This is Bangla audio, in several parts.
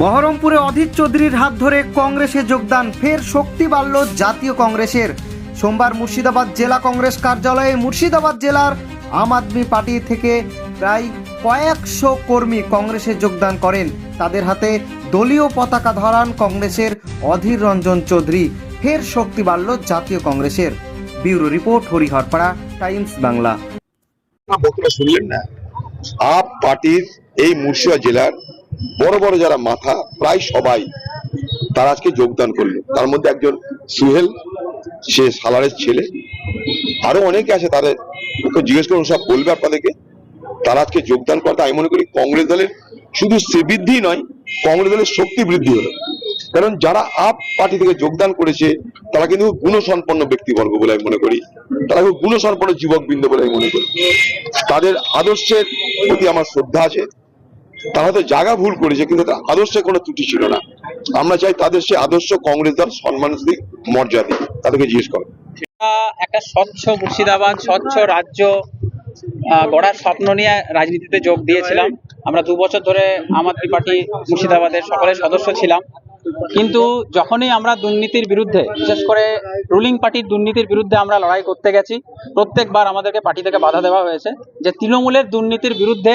বহরমপুরে অধীর চৌধুরীর হাত ধরে কংগ্রেসে যোগদান, ফের শক্তি বাড়ল জাতীয় কংগ্রেসের। সোমবার মুর্শিদাবাদ জেলা কংগ্রেস কার্যালয়ে মুর্শিদাবাদ জেলার আম আদমি পার্টি থেকে প্রায় কয়েকশো কর্মী কংগ্রেসে যোগদান করেন। তাদের হাতে দলীয় পতাকা ধরান কংগ্রেসের অধীর রঞ্জন চৌধুরী, ফের শক্তি বাড়ল জাতীয় কংগ্রেসের। Bureau report, Hariharpara, Times Bangla. বক্তব্য শুনলেন না। আপ পার্টির এই মুর্শিদাবাদ জেলার বড় বড় যারা মাথা, প্রায় সবাই তারা আজকে যোগদান করল। তার মধ্যে একজন সুহেল, সে সালারের ছেলে। আরও অনেকে আছে তাদের ওকে জিজ্ঞেস করুন, সব বলবে আপনাদেরকে? তারা আজকে যোগদান করতে আমি মনে করি কংগ্রেস দলের শুধু সে বৃদ্ধি নয়, কংগ্রেস দলের শক্তি বৃদ্ধি হলো। কারণ যারা আপ পার্টি থেকে যোগদান করেছে, তারা কিন্তু গুণসম্পন্ন ব্যক্তিবর্গ বলে আমি মনে করি। তারা খুব গুণসম্পন্ন যুবক বৃন্দ বলে আমি মনে করি। তাদের আদর্শের প্রতি আমার শ্রদ্ধা আছে। তারা হয়তো জায়গা ভুল করেছে, কিন্তু আদর্শে কোনো ত্রুটি ছিল না। আমরা চাই তাদের সে আদর্শ কংগ্রেস দল সম্মান দিক। মর্যাদা তাদেরকে জিজ্ঞেস করো। একটা স্বচ্ছ মুর্শিদাবাদ, স্বচ্ছ রাজ্য গড়ার স্বপ্ন নিয়ে রাজনীতিতে যোগ দিয়েছিলাম। আমরা দু বছর ধরে আদমি পার্টি মুর্শিদাবাদের সকলের সদস্য ছিলাম। কিন্তু যখনই আমরা দুর্নীতির বিরুদ্ধে, বিশেষ করে রুলিং পার্টির দুর্নীতির বিরুদ্ধে আমরা লড়াই করতে গেছি, প্রত্যেকবার আমাদেরকে পার্টি থেকে বাধা দেওয়া হয়েছে যে তৃণমূলের দুর্নীতির বিরুদ্ধে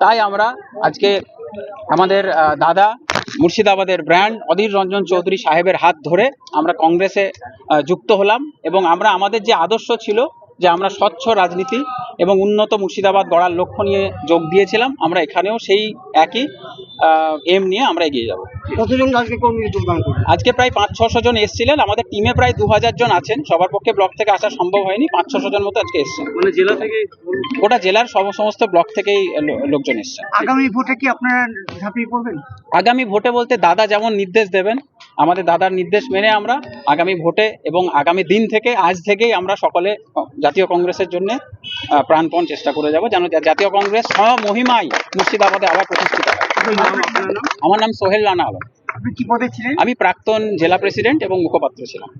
তাই আমরা আজকে আমাদের দাদা মুর্শিদাবাদের ব্র্যান্ড অধীর রঞ্জন চৌধুরী সাহেবের হাত ধরে আমরা কংগ্রেসে যুক্ত হলাম এবং আমরা আমাদের যে আদর্শ ছিল যে আমরা স্বচ্ছ রাজনীতি এবং উন্নত মুর্শিদাবাদ গড়ার লক্ষ্য নিয়ে যোগ দিয়েছিলাম, আমরা এখানেও সেই একই। এম নিয়ে আমরা এগিয়ে যাব। কতজন আজকে কর্মী যোগদান করবে আজকে প্রায় পাঁচ ছশো জন এসেছিলেন। আমাদের টিমে প্রায় দু হাজার জন আছেন। সবার পক্ষে ব্লক থেকে আসা সম্ভব হয়নি। পাঁচ ছশো জন মতো আজকে এসছেন। মানে জেলা থেকে? গোটা জেলার সব সমস্ত ব্লক থেকেই লোকজন এসছেন। আগামী ভোটে কি আপনারা ঝাঁপিয়ে পড়বেন? আগামী ভোটে বলতে দাদা যেমন নির্দেশ দেবেন আমাদের দাদার নির্দেশ মেনে আমরা আগামী ভোটে এবং আগামী দিন থেকে আজ থেকেই আমরা সকলে জাতীয় কংগ্রেসের জন্য প্রাণপণ চেষ্টা করে যাব। যেন জাতীয় কংগ্রেস স্বমহিমায় মুর্শিদাবাদে আবার প্রতিষ্ঠিত আমার নাম সোহেল রানা আলম। আপনি কি পদে ছিলেন? আমি প্রাক্তন জেলা প্রেসিডেন্ট এবং মুখপাত্র ছিলাম।